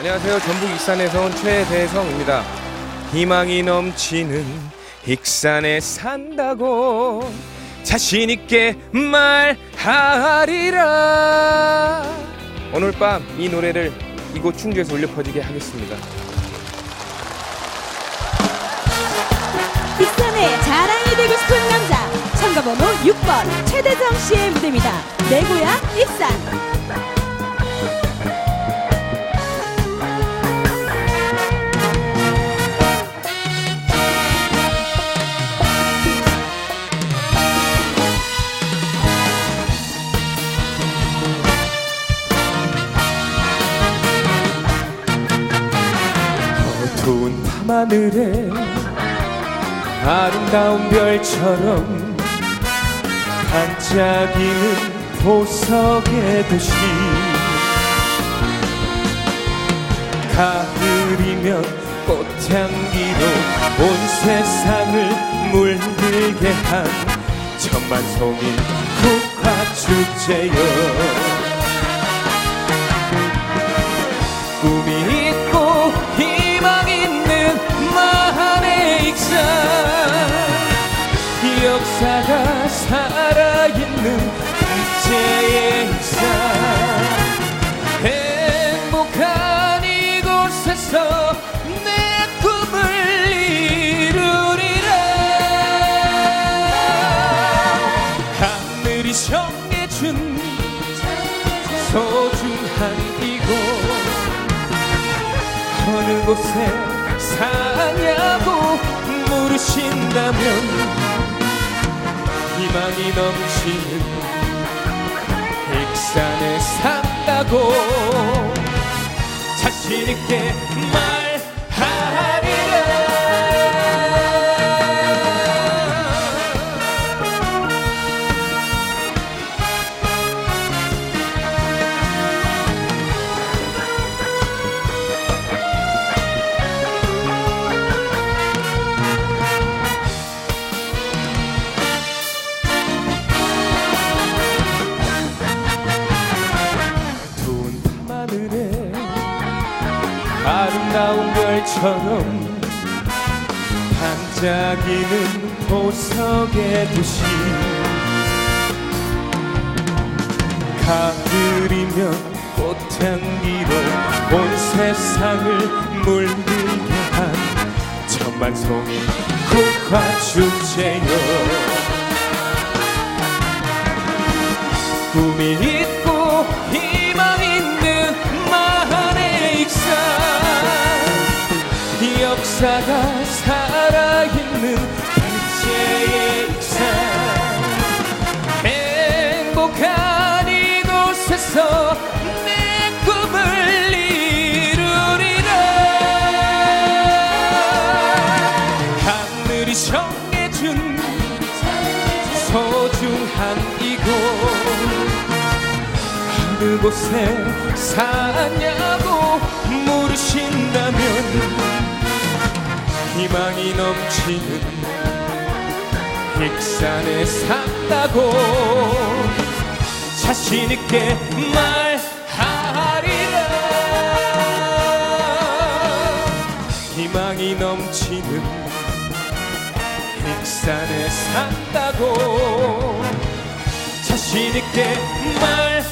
안녕하세요. 전북 익산에서 온 최대성입니다. 희망이 넘치는 익산에 산다고 자신 있게 말하리라. 오늘 밤 이 노래를 이곳 충주에서 울려 퍼지게 하겠습니다. 익산의 자랑이 되고 싶은 남자 참가번호 6번 최대성 씨의 무대입니다. 내 고향 익산. 밤하늘에 아름다운 별처럼 반짝이는 보석의 도시 가을이면 꽃향기로 온 세상을 물들게 한 천만 송이 국화 축제요 있는 국제의 익산 행복한 이곳에서 내 꿈을 이루리라. 하늘이 정해준 소중한 이곳. 어느 곳에 사냐고 물으신다면 희망이 넘치는 익산에 산다고 자신 있게 말 별처럼 반짝이는 보석의 도시. 가을이면 꽃향기로 온 세상을 물들게 한 천만송이 국화축제요 꿈이 있고 역사가 살아있는 국제의 익산 행복한 이곳에서 내 꿈을 이루리라. 하늘이 정해준 소중한 이곳. 어느 곳에 사냐고 물으신다면 희망이 넘치는 익산에 산다고 자신 있게 말하리라. 희망이 넘치는 익산에 산다고 자신 있게 말